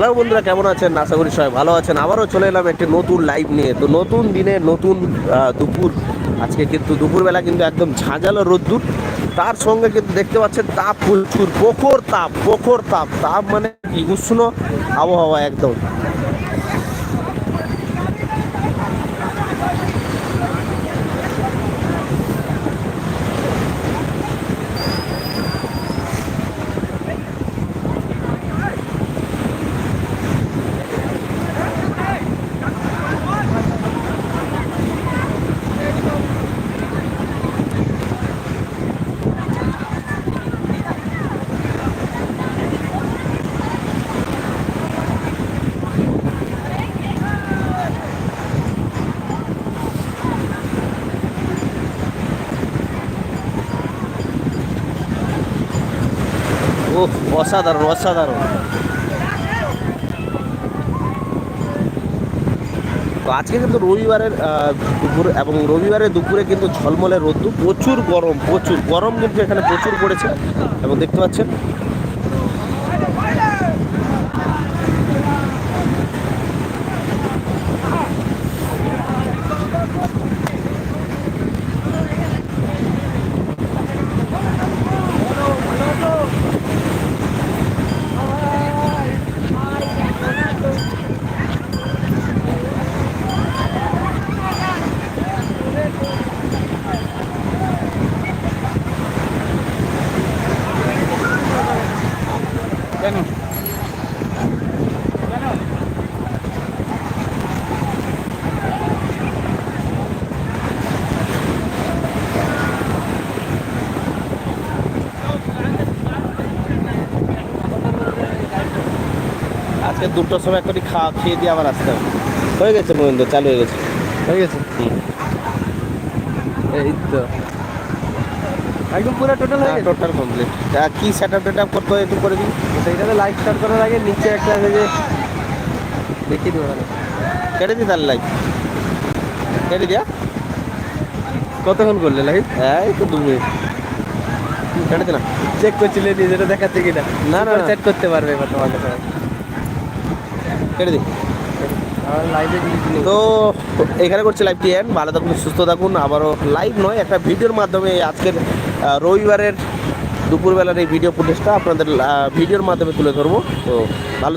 Hello বন্ধুরা, কেমন আছেন? আশা করি সবাই ভালো আছেন। আবারও চলে এলাম একটি নতুন লাইভ নিয়ে। তো নতুন দিনে, নতুন দুপুর, আজকে কিন্তু দুপুরবেলা কিন্তু একদম ঝাঁঝালো রোদ্দুর। তার সঙ্গে কিন্তু দেখতে পাচ্ছেন তাপ, প্রচুর, প্রখর তাপ প্রখর তাপ। তাপ মানে কি? উষ্ণ আবহাওয়া একদম। ও অসাধারণ অসাধারণ। তো আজকে কিন্তু রবিবারের দুপুর এবং রবিবারের দুপুরে কিন্তু ঝলমলে রোদ্দুর, প্রচুর গরম প্রচুর। গরম কিন্তু এখানে প্রচুর পড়েছে এবং দেখতে পাচ্ছেন কেন? আজকে দুটোর সময় একটি খাওয়া খেয়ে দিয়ে আবার আসতে হবে। হয়ে গেছে মহেন্দ্র চালু হয়ে গেছে। হয়ে গেছে। এই তো। একদম পুরো টোটাল হয়ে গেছে? টোটাল কমপ্লিট কি সেট আপ টেট করতে হয় একটু করে দিন সেইটাতে লাইট স্টার্ট করার আগে নিচে একটা আছে যে দেখিয়ে দেবো। কেটে দিই তাহলে লাইট কেটে দিয়া কতক্ষণ করলে লাইট হ্যাঁ তো দু মিনিট। কেটে দিলাম। চেক করছিলে নিজেটা দেখাচ্ছে কিনা? না, না। সেট করতে পারবে এবার তোমার কাছে। কেটে দিই তো এখানে করছি লাইভটি এন্ড ভালো থাকুন সুস্থ থাকুন। আবারও লাইভ নয় একটা ভিডিওর মাধ্যমে আজকের রবিবারের দুপুরবেলার এই ভিডিও ফুটেজটা আপনাদের ভিডিওর মাধ্যমে তুলে ধরবো। তো ভালো